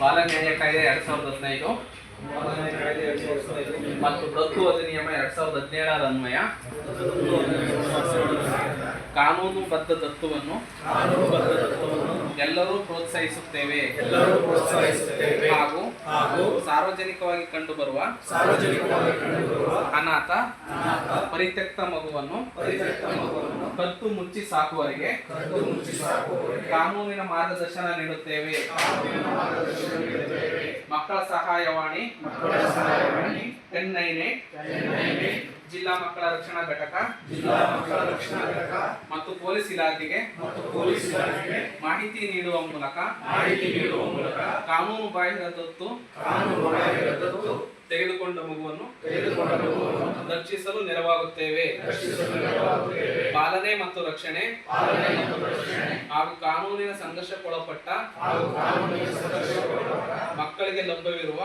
ಬಾಲ ನ್ಯಾಯ ಕಾಯ್ದೆ ಎರಡ್ ಸಾವಿರದ ಹದಿನೈದು. ಮತ್ತು ದತ್ತು ಅಧಿನಿಯಮ ಎರಡ್ ಸಾವಿರದ ಹದಿನೇಳರ ಅನ್ವಯ. ಕಾನೂನುಬದ್ಧ ದತ್ತುವನ್ನು ಎಲ್ಲರೂ ಪ್ರೋತ್ಸಾಹಿಸುತ್ತೇವೆ ಎಲ್ಲರೂ ಪ್ರೋತ್ಸಾಹಿಸುತ್ತೇವೆ. ಹಾಗೂ ಹಾಗೂ ಸಾರ್ವಜನಿಕವಾಗಿ ಕಂಡುಬರುವ ಸಾರ್ವಜನಿಕವಾಗಿ ಅನಾಥ ಪರಿತ್ಯಕ್ತ ಮಗುವನ್ನು ಪರಿತ್ಯಕ್ತ ಮಗುವನ್ನು ಕತ್ತು ಮುಚ್ಚಿ ಸಾಕುವವರಿಗೆ ಕಾನೂನಿನ ಮಾರ್ಗದರ್ಶನ ನೀಡುತ್ತೇವೆ. ಮಕ್ಕಳ ಸಹಾಯವಾಣಿ ಮಕ್ಕಳ ಸಹಾಯವಾಣಿ ಟೆನ್ ನೈನ್ ಏಟ್ ಜಿಲ್ಲಾ ಮಕ್ಕಳ ರಕ್ಷಣಾ ಘಟಕ ಜಿಲ್ಲಾ ಮಕ್ಕಳ ರಕ್ಷಣಾ ಘಟಕ ಮತ್ತು ಪೊಲೀಸ್ ಇಲಾಖೆಗೆ ಮತ್ತು ಪೊಲೀಸ್ ಇಲಾಖೆಗೆ ಮಾಹಿತಿ ನೀಡುವ ಮೂಲಕ ಮಾಹಿತಿ ನೀಡುವ ಮೂಲಕ ಕಾನೂನು ಬಾಹಿರ ದತ್ತು ಕಾನೂನು ಬಾಹಿರ ದತ್ತು ತೆಗೆದುಕೊಂಡ ಮಗುವನ್ನು ತೆಗೆದುಕೊಂಡ ಮಗುವನ್ನು ರಕ್ಷಿಸಲು ನೆರವಾಗುತ್ತೇವೆ. ರಕ್ಷಿಸಲು ನೆರವಾಗುತ್ತೇವೆ. ಪಾಲನೆ ಮತ್ತು ರಕ್ಷಣೆ. ಹಾಗೂ ಕಾನೂನಿನ ಸಂಘರ್ಷಕ್ಕೊಳಪಟ್ಟ ಮಕ್ಕಳಿಗೆ ಲಭ್ಯವಿರುವ